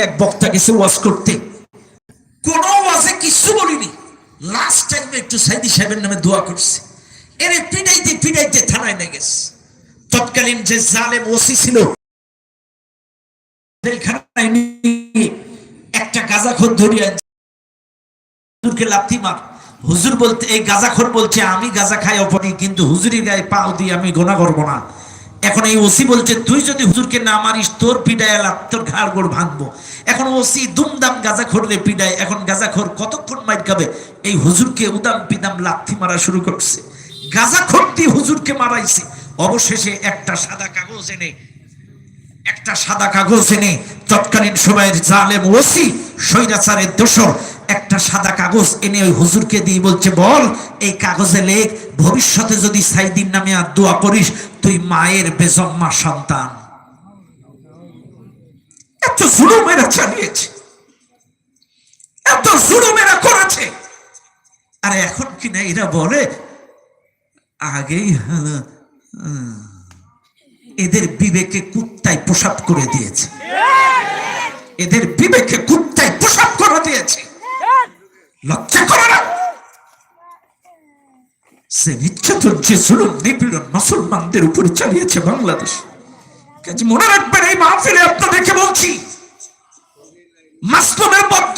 এক বক্তা গেছে ওয়াজ করতে। কোন ওয়াজে কিছু বলিনি। লাস্ট একটু সাইদি সাহেবের নামে দোয়া করছে। এরে পিটাইতে পিটাইতে থানায় নিয়ে গেছে। তৎকালীন যে জালেম ওসি ছিল একটা ধরিয়া হুজুরকে লাথি মার। হুজুর বলতে, এই গাজাখোর বলছে, আমি গাজা খাই অপনি কিন্তু হুজুরের গায়ে পাও দিয়ে আমি গোনা করব না। এখন এই ওসি বলছে, তুই যদি হুজুরকে না মারিস, তোর পিডায় লাভ তোর ঘাড় গোড় ভাঙবো। এখন ওসি দুমদাম গাজা খোরলে পিডায়, এখন গাজা খোর কতক্ষণ মাইর খাবে? এই হুজুরকে উদাম পিদাম লাথি মারা শুরু করছে। গাজা খোর দিয়ে হুজুরকে মারাইছে। অবশেষে একটা সাদা কাগজ এনে, একটা সাদা কাগজ এনে তৎকালীন সময়ের জালেম ওসি, স্বৈরাচারের দোষর একটা সাদা কাগজ এনে ওই হুজুরকে দিয়ে বলছে বল এই কাগজে লেখ ভবিষ্যতে যদি সাইদিন নামে আর দোয়া করিস তুই মায়ের বেজম্মা সন্তান। এত জুলুমেরা চালিয়েছে। এত করেছে। আরে এখন কি না এরা বলে আগেই হলো, এদের বিবেকে কুত্তায় পোশাক করে দিয়েছে। এদের বিবেকে কুত্তায় পোশাক করে দিয়েছে। লজ্জা করে না। সে নির্যাতন যে জুলুম, নিপীড়ন, মুসলমানদের উপরে চালিয়েছে বাংলাদেশ। মনে রাখবেন, এই মাহফিলে আপনাদেরকে বলছি, মাসলুমের বদ্ধ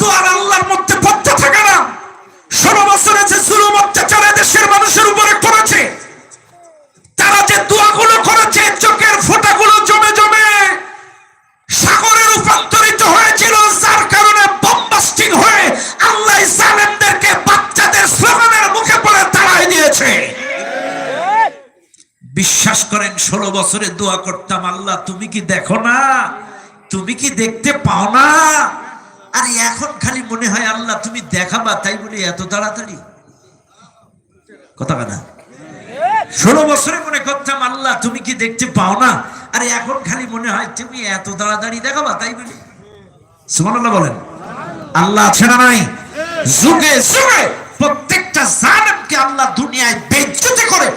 বিশ্বাস করেন, ষোলো বছরে দোয়া করতাম, আল্লাহ, তুমি কি দেখো না? তুমি কি দেখতে পাও না? আর এখন খালি মনে হয়, আল্লাহ, তুমি দেখাবা, তাই বলি এত তাড়াতাড়ি? কথা কথা ষোলো বছরে মনে করতাম, আল্লাহ, তুমি কি দেখতে পাও না? আরে এখন খালি মনে হয়, তুমি এত তাড়াতাড়ি দেখাবা, তাই বলি? সুমান বলেন। আল্লাহ আছে না নাই? যুগে যুগে প্রত্যেকটা জালেমকে আল্লাহ দুনিয়ায় বেজ্জতি করে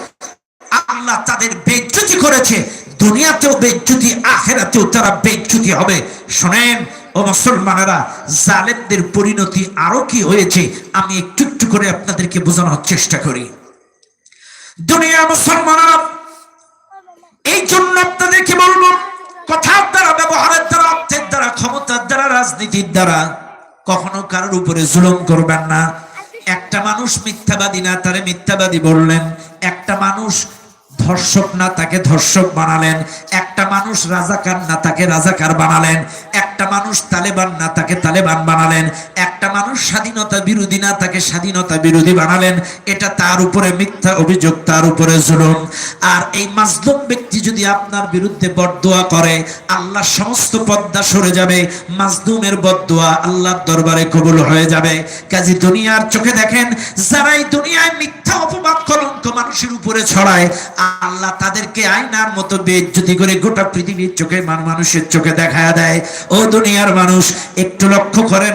আল্লাহ তাদের বেজ্জতি করেছে। দুনিয়াতেও বেজ্জতি আখেরাতেও তারা বেজ্জতি হবে। শোনেন, ও মুসলমানেরা, জালেমদের পরিণতি আরও কি হয়েছে? আমি একটু একটু করে আপনাদেরকে বোঝানোর চেষ্টা করি। দুনিয়া মুসলমানেরা, এই জন্য আপনাদেরকে বলব, কথার দ্বারা, ব্যবহারের দ্বারা, অর্থের দ্বারা, ক্ষমতার দ্বারা, রাজনীতির দ্বারা, কখনো কারোর উপরে জুলুম করবেন না। একটা মানুষ মিথ্যাবাদী না, তারে মিথ্যাবাদী বললেন। একটা মানুষ ধর্ষক না, তাকে ধর্ষক বানালেন। একটা মানুষ রাজাকার না, তাকে রাজাকার বানালেন। একটা মানুষ তালেবান না, তাকে তালেবান বানালেন। একটা মানুষ স্বাধীনতা বিরোধী না, তাকে স্বাধীনতা বিরোধী বানালেন। এটা তার উপরে মিথ্যা অভিযোগ, তার উপরে জুলুম। আর এই মাজলুম ব্যক্তি যদি আপনার বিরুদ্ধে বদদোয়া করে, আল্লাহ সমস্ত পদ্মা সরে যাবে। মাজলুমের বদদোয়া আল্লাহর দরবারে কবুল হয়ে যাবে। কাজী দুনিয়ার চোখে দেখেন যারা এই দুনিয়ায় মিথ্যা অপবাদ, কলঙ্ক মানুষের উপরে ছড়ায় আল্লাহ তাদেরকে আয়নার মতো বেজ্জতি করে গোটা পৃথিবীর চোখে মান মানুষের চোখে দেখা দেয়। ও দুনিয়ার মানুষ, একটু লক্ষ্য করেন,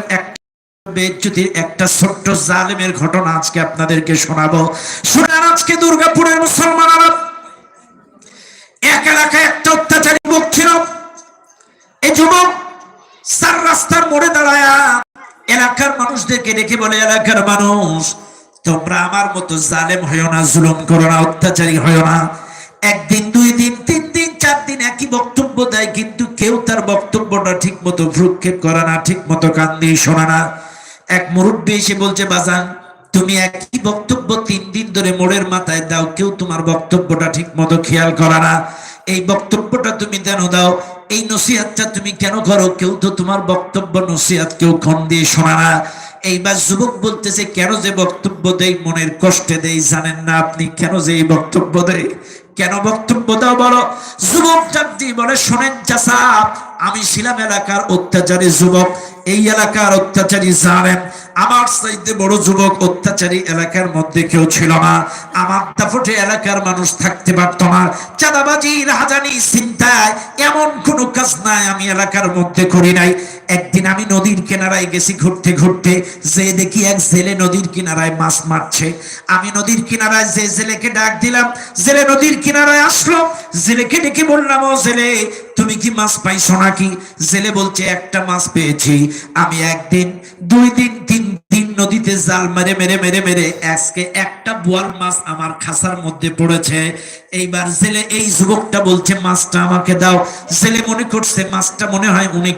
একটা ছোট্ট জালেমের ঘটনা আজকে আপনাদেরকে শোনাবো। শোনার আজকে দুর্গাপুরের এক এলাকায় একটা অত্যাচারী এই যুবক সার রাস্তার মোড়ে দাঁড়ায় এলাকার মানুষদেরকে ডেকে বলে, এলাকার মানুষ তোমরা আমার মতো জালেম হইও না, জুলুম করো না, অত্যাচারী হইও না। একদিন, দুই দিন, তিন দিন, চার দিন একই বক্তব্য দেয়, কিন্তু কেউ তার বক্তব্যটা ঠিক মতো ভ্রুক্ষেপ করে না ঠিক মতো কান দিয়ে শোনা না। এক মুরব্বী এসে বলছে, বাজান, তুমি একই বক্তব্য তিন দিন ধরে মোড়ের মাথায় দাও, কেউ তোমার বক্তব্যটা ঠিক মতো খেয়াল করে না। এই বক্তব্যটা তুমি কেন দাও? এই নসিহাতটা তুমি কেন করো? কেউ তো তোমার বক্তব্য, নসিহাত কেউ খন দিয়ে শোনা না। এইবার যুবক বলতেছে, কেন যে বক্তব্য দেই, মনের কষ্টে দেই, জানেন না আপনি কেন যে এই বক্তব্য দেয় কেন বক্তব্য দাও বলো? যুবক জানতি বলে, শোনেন চাষা আমি ছিলাম এলাকার অত্যাচারী যুবক। এই এলাকার অত্যাচারী জানেন আমার চাইতে বড় যুবক অত্যাচারী এলাকার মধ্যে কেউ ছিল না। আমার দাফটে এলাকার মানুষ থাকতে পারত না। চাঁদাবাজি রাহাজানি চিন্তায় এমন কোনো কাজ নাই আমি এলাকার মধ্যে করি নাই। একদিন আমি নদীর কিনারায় গেছি ঘুরতে ঘুরতে। যে দেখি এক জেলে নদীর কিনারায় মাছ মারছে। আমি নদীর কিনারায় যে জেলেকে ডাক দিলাম। জেলে নদীর কিনারায় আসলো। জেলেকে ডেকে বললাম, ও জেলে তুমি কি মাছ পাইছো নাকি? জেলে বলছে, একটা মাছ পেয়েছি। আমি একদিন, দুই দিন, তিন দিন নদীতে জাল মেরে মেরে মেরে মেরে আজকে একটা বোয়াল মাছ আমার খাসার মধ্যে পড়েছে। এইবার জেলে এই যুবকটা বলছে, মাছটা আমাকে দাও। জেলে মনে করছে, মাছটা মনে হয় উনি